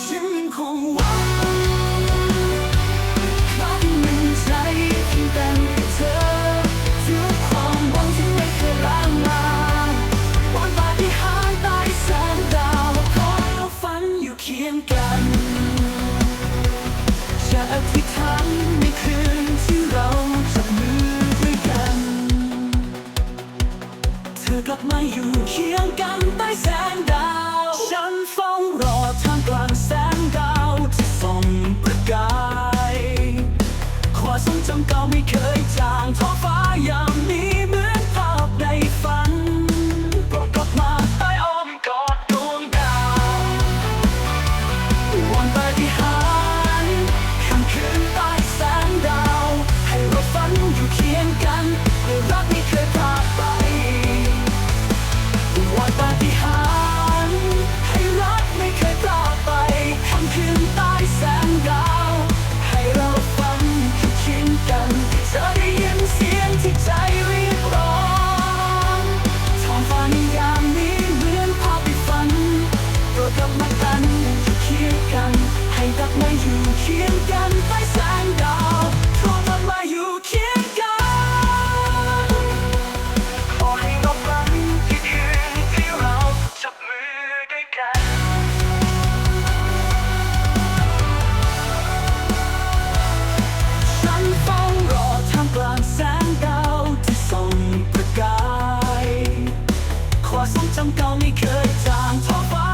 ฉันคงหวังฝันหนึ่งใจที่แต่เธอทุกความหวังที่ไม่เคยร่างลาวันปาฏิหาริใต้แสงดาวคอเอาฝันอยู่เคียงกันจะอธิษฐานในคืนที่เราจับมือด้วยกัน เธอกลับมาอยู่เคียงกันใต้แสงดาว ฉันเฝ้ารอ ไม่เคยจางท้อฟ้า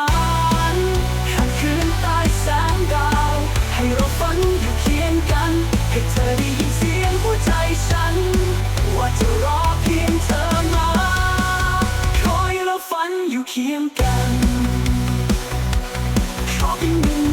านหากคืนใต้แสงดาว ให้เราฝันอยู่เคียงกัน ให้เธอได้ยินเสียงหัวใจฉัน ว่าจะรอเพียงเธอมา คอยเราฝันอยู่เคียงกันขอเพีย